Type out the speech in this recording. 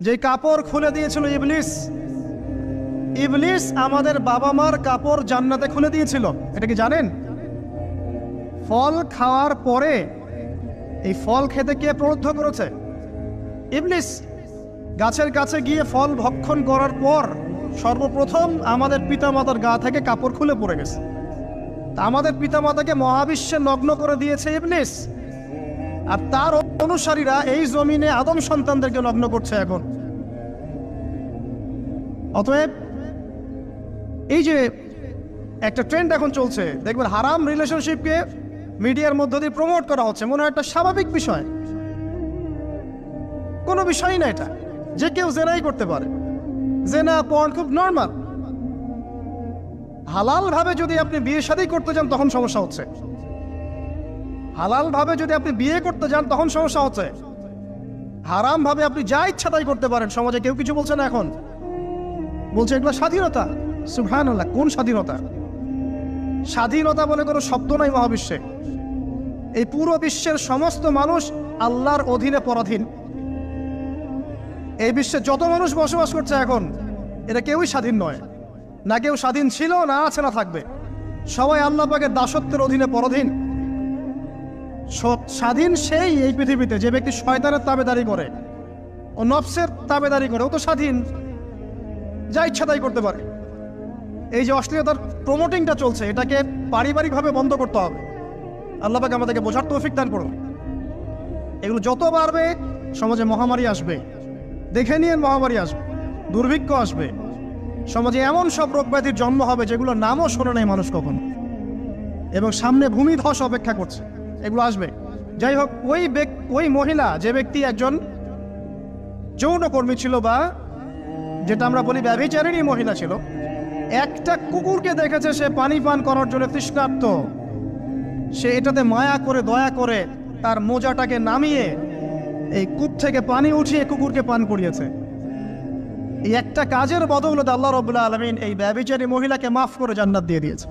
যে কাপড় খুলে দিয়েছিল ইবলিস। ইবলিস আমাদের বাবা মার কাপড় জান্নাতে খুলে দিয়েছিল। এটা কি জানেন? ফল খাওয়ার পরে এই ফল খেতে কে প্রলুব্ধ করেছে? ইবলিস। গাছের কাছে গিয়ে ফল ভক্ষণ করার পর সর্বপ্রথম আমাদের পিতামাতার গা থেকে কাপড় খুলে পড়ে গেছে। আমাদের পিতামাতাকে মহাবিশ্বে নগ্ন করে দিয়েছে ইবলিস। আর তার অনুসারীরা এই জমিনে আদম সন্তানদেরকে লগ্ন করছে এখন। অতএব এই যে একটা ট্রেন্ড এখন চলছে, দেখবেন হারাম রিলেশনশিপকে মিডিয়ার মধ্য দিয়ে প্রমোট করা হচ্ছে, মনে হয় একটা স্বাভাবিক বিষয়। কোনো বিষয়ই না এটা। যে কেউ জেনাই করতে পারে। জেনা পর্ন খুব নর্মাল হালাল ভাবে যদি আপনি বিয়ে শাদী করতে যান তখন সমস্যা হচ্ছে। হালাল ভাবে যদি আপনি বিয়ে করতে যান, তখন সমস্যা হচ্ছে। হারাম ভাবে আপনি যা ইচ্ছা তাই করতে পারেন। সমাজে কেউ কিছু বলছে না এখন। বলছে এগুলো স্বাধীনতা। সুভান কোন স্বাধীনতা? স্বাধীনতা বলে কোনো শব্দ নাই মহাবিশ্বে। এই পুরো বিশ্বের সমস্ত মানুষ আল্লাহর অধীনে পরাধীন। এই বিশ্বে যত মানুষ বসবাস করছে এখন এটা কেউই স্বাধীন নয়। না কেউ স্বাধীন ছিল, না আছে, না থাকবে। সবাই আল্লাহ পাকের দাসত্বের অধীনে পরাধীন। স্বাধীন সেই এই পৃথিবীতে যে ব্যক্তি শয়তানের তাবেদারি করে ও নফসের তাবেদারি করে, ও তো স্বাধীন। যা ইচ্ছা তাই করতে পারে। এই যে অশ্লীলতার প্রমোটিংটা চলছে, এটাকে পারিবারিকভাবে বন্ধ করতে হবে। আল্লাহ পাক আমাদেরকে বোঝার তৌফিক দান করুন। এগুলো যত বাড়বে, সমাজে মহামারী আসবে। দেখে নিয়ে মহামারী আসবে, দুর্ভিক্ষ আসবে। সমাজে এমন সব রোগ ব্যাধির জন্ম হবে যেগুলো নামও শোনে নাই মানুষ কখনো। এবং সামনে ভূমিধস অপেক্ষা করছে। এগুলো আসবে। যাই হোক, ওই ওই মহিলা, যে ব্যক্তি একজন যৌনকর্মী ছিল বা যেটা আমরা বলি ব্যভিচারিণী মহিলা ছিল, একটা কুকুরকে দেখেছে, সে পানি পান করার জন্য তৃষ্ণার্ত। সে এটাতে মায়া করে, দয়া করে তার মোজাটাকে নামিয়ে এই কূপ থেকে পানি উঠিয়ে কুকুরকে পান করিয়েছে। এই একটা কাজের বদৌলতে আল্লাহ রবুল্লা আলমিন এই ব্যবিচারী মহিলাকে মাফ করে জান্নাত দিয়ে দিয়েছে।